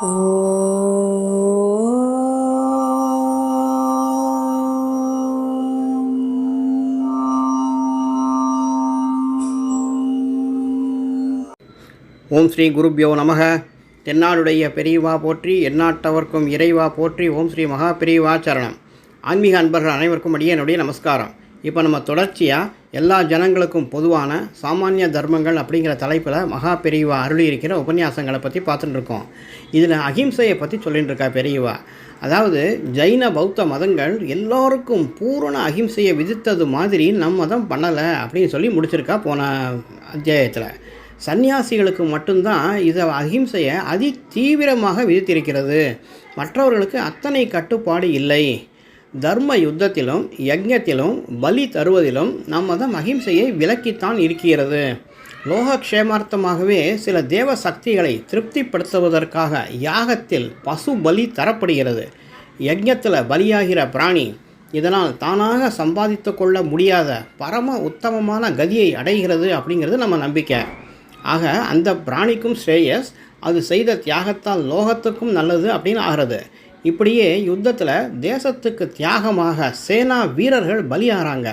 ஓம் ஸ்ரீ குருப்யோ நமக. தென்னாடுடைய பெரியவா போற்றி எந்நாட்டவர்க்கும் இறைவா போற்றி ஓம் ஸ்ரீ மகா பெரியவா சரணம். ஆன்மீக அன்பர்கள் அனைவருக்கும் அடியே என்னுடைய நமஸ்காரம். இப்போ நம்ம தொடர்ச்சியாக எல்லா ஜனங்களுக்கும் பொதுவான சாமானிய தர்மங்கள் அப்படிங்கிற தலைப்பில் மகா பெரியவா அருளி இருக்கிற உபன்யாசங்களை பற்றி பார்த்துட்டு இருக்கோம் இதில் அகிம்சையை பற்றி சொல்லிட்டு இருக்கா பெரியவா. அதாவது ஜைன பௌத்த மதங்கள் எல்லோருக்கும் பூரண அகிம்சையை விதித்தது மாதிரி நம் மதம் பண்ணலை அப்படின்னு சொல்லி முடிச்சிருக்கா போன அத்தியாயத்தில். சன்னியாசிகளுக்கு மட்டும்தான் இதை அகிம்சையை அதி தீவிரமாக விதித்திருக்கிறது. மற்றவர்களுக்கு அத்தனை கட்டுப்பாடு இல்லை. தர்ம யுத்தத்திலும் யஜ்ஞத்திலும் பலி தருவதிலும் நமது மகிம்சையை விலக்கித்தான் இருக்கிறது. லோகக்ஷேமார்த்தமாகவே சில தேவ சக்திகளை திருப்திப்படுத்துவதற்காக யாகத்தில் பசு பலி தரப்படுகிறது. யஜ்ஞத்தில் பலியாகிற பிராணி இதனால் தானாக சம்பாதித்து கொள்ள முடியாத பரம உத்தமமான கதியை அடைகிறது அப்படிங்கிறது நம்ம நம்பிக்கை. ஆக அந்த பிராணிக்கும் ஸ்ரேயஸ் அது செய்த தியாகத்தால் லோகத்துக்கும் நல்லது அப்படின்னு ஆகிறது. இப்படியே யுத்தத்தில் தேசத்துக்கு தியாகமாக சேனா வீரர்கள் பலியாகிறாங்க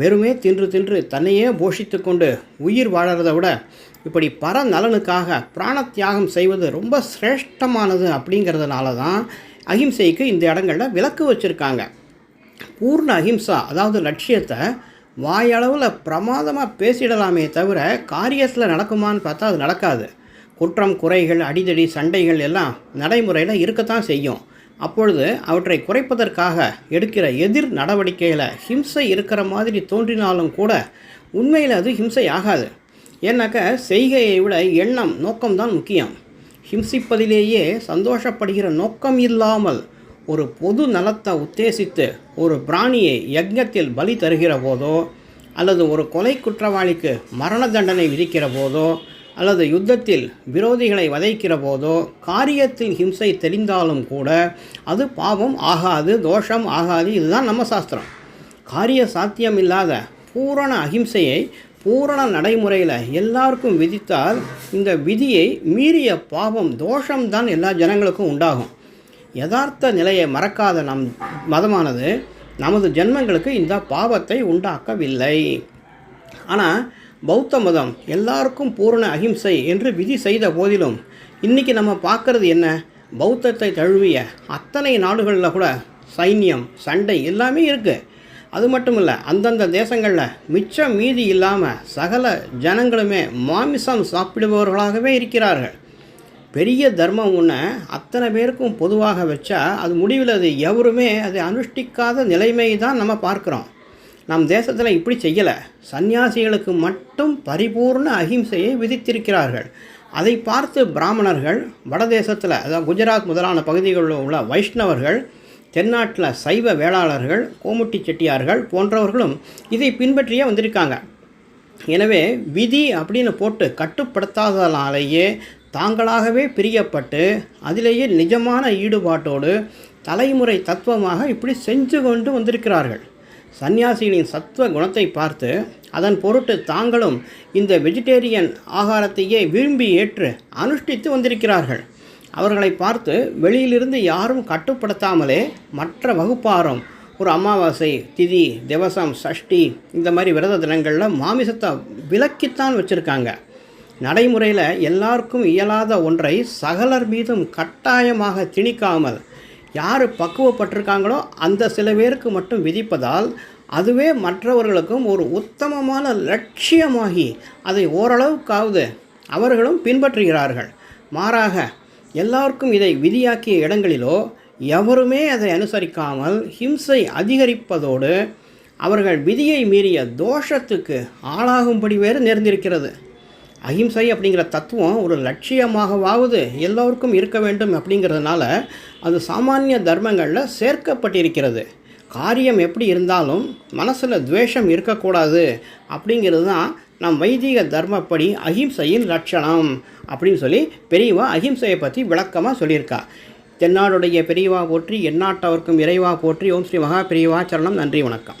வெறுமே தின்று தின்று தன்னையே போஷித்து கொண்டு உயிர் வாழறதை விட இப்படி பர நலனுக்காக பிராண தியாகம் செய்வது ரொம்ப சிரேஷ்டமானது அப்படிங்கிறதுனால தான் அகிம்சைக்கு இந்த இடங்களில் விலக்கு வச்சுருக்காங்க. பூர்ண அகிம்சா அதாவது லட்சியத்தை வாயளவில் பிரமாதமாக பேசிடலாமே தவிர காரியத்தில் நடக்குமான்னு பார்த்தா அது நடக்காது. குற்றம் குறைகள் அடிதடி சண்டைகள் எல்லாம் நடைமுறையில் இருக்கத்தான் செய்யும். அப்பொழுது அவற்றை குறைப்பதற்காக எடுக்கிற எதிர் நடவடிக்கையில் ஹிம்சை இருக்கிற மாதிரி தோன்றினாலும் கூட உண்மையில் அது ஹிம்சை ஆகாது. ஏன்னாக்க செய்கையை விட எண்ணம் நோக்கம்தான் முக்கியம். ஹிம்சிப்பதிலேயே சந்தோஷப்படுகிற நோக்கம் இல்லாமல் ஒரு பொது நலத்தை உத்தேசித்து ஒரு பிராணியை யஜ்ஞத்தில் பலி தருகிற போதோ அல்லது ஒரு கொலை குற்றவாளிக்கு மரண தண்டனை விதிக்கிற போதோ அல்லது யுத்தத்தில் விரோதிகளை வதைக்கிற போதோ காரியத்தில் ஹிம்சை தெரிந்தாலும் கூட அது பாவம் ஆகாது தோஷம் ஆகாது. இதுதான் நம்ம சாஸ்திரம். காரிய சாத்தியம் இல்லாத பூரண அகிம்சையை பூரண நடைமுறையில் எல்லாருக்கும் விதித்தால் இந்த விதியை மீறிய பாவம் தோஷம்தான் எல்லா ஜனங்களுக்கும் உண்டாகும். யதார்த்த நிலையை மறக்காத நம் மதமானது நமது ஜென்மங்களுக்கு இந்த பாவத்தை உண்டாக்கவில்லை. ஆனால் பௌத்த மதம் எல்லாருக்கும் பூரண அகிம்சை என்று விதி செய்த போதிலும் இன்றைக்கி நம்ம பார்க்குறது என்ன? பௌத்தத்தை தழுவிய அத்தனை நாடுகளில் கூட சைன்யம் சண்டை எல்லாமே இருக்குது அது மட்டும் இல்லை அந்தந்த தேசங்களில் மிச்சம் மீதி இல்லாமல் சகல ஜனங்களுமே மாமிசம் சாப்பிடுபவர்களாகவே இருக்கிறார்கள். பெரிய தர்மம் ஒன்று அத்தனை பேருக்கும் பொதுவாக வச்சா அது முடிவில் அது எவருமே அதை அனுஷ்டிக்காத நிலைமை தான் நம்ம பார்க்குறோம். நம் தேசத்தில் இப்படி செய்யலை. சந்நியாசிகளுக்கு மட்டும் பரிபூர்ண அகிம்சையை விதித்திருக்கிறார்கள். அதை பார்த்து பிராமணர்கள் வடதேசத்தில் அதாவது குஜராத் முதலான பகுதிகளில் உள்ள வைஷ்ணவர்கள் தென்னாட்டில் சைவ வேளாளர்கள் கோமுட்டி செட்டியார்கள் போன்றவர்களும் இதை பின்பற்றியே வந்திருக்காங்க. எனவே விதி அப்படின்னு போட்டு கட்டுப்படுத்தாதனாலேயே தாங்களாகவே பிரியப்பட்டு அதிலேயே நிஜமான ஈடுபாட்டோடு தலைமுறை தத்துவமாக இப்படி செஞ்சு கொண்டு வந்திருக்கிறார்கள். சந்நியாசிகளின் சத்துவ குணத்தை பார்த்து அதன் பொருட்டு தாங்களும் இந்த வெஜிடேரியன் ஆகாரத்தையே விரும்பி ஏற்று அனுஷ்டித்து வந்திருக்கிறார்கள். அவர்களை பார்த்து வெளியிலிருந்து யாரும் கட்டுப்படுத்தாமலே மற்ற வகுப்பாரும் ஒரு அமாவாசை திதி திவசம் சஷ்டி இந்த மாதிரி விரத தினங்களில் மாமிசத்தை விலக்கித்தான் வச்சுருக்காங்க. நடைமுறையில் எல்லாருக்கும் இயலாத ஒன்றை சகலர் மீதும் கட்டாயமாக திணிக்காமல் யார் பக்குவப்பட்டிருக்காங்களோ அந்த சில பேருக்கு மட்டும் விதிப்பதால் அதுவே மற்றவர்களுக்கும் ஒரு உத்தமமான லட்சியமாகி அதை ஓரளவுக்காவது அவர்களும் பின்பற்றுகிறார்கள். மாறாக எல்லாருக்கும் இதை விதியாக்கிய இடங்களிலோ எவருமே அதை அனுசரிக்காமல் ஹிம்சை அதிகரிப்பதோடு அவர்கள் விதியை மீறிய தோஷத்துக்கு ஆளாகும்படி வேறு நேர்ந்திருக்கிறது. அகிம்சை அப்படிங்கிற தத்துவம் ஒரு லட்சியமாகவாவது எல்லோருக்கும் இருக்க வேண்டும் அப்படிங்கிறதுனால அது சாமானிய தர்மங்களில் சேர்க்கப்பட்டிருக்கிறது. காரியம் எப்படி இருந்தாலும் மனசில் துவேஷம் இருக்கக்கூடாது அப்படிங்கிறது தான் நம் வைதிக தர்மப்படி அகிம்சையின் லட்சணம் அப்படின்னு சொல்லி பெரியவா அகிம்சையை பற்றி விளக்கமாக சொல்லியிருக்கா. தென்னாடுடைய பெரியவா போற்றி எந்நாட்டவர்க்கும் இறைவா போற்றி. ஓம் ஸ்ரீ மகா பெரியவா சரணம். நன்றி வணக்கம்.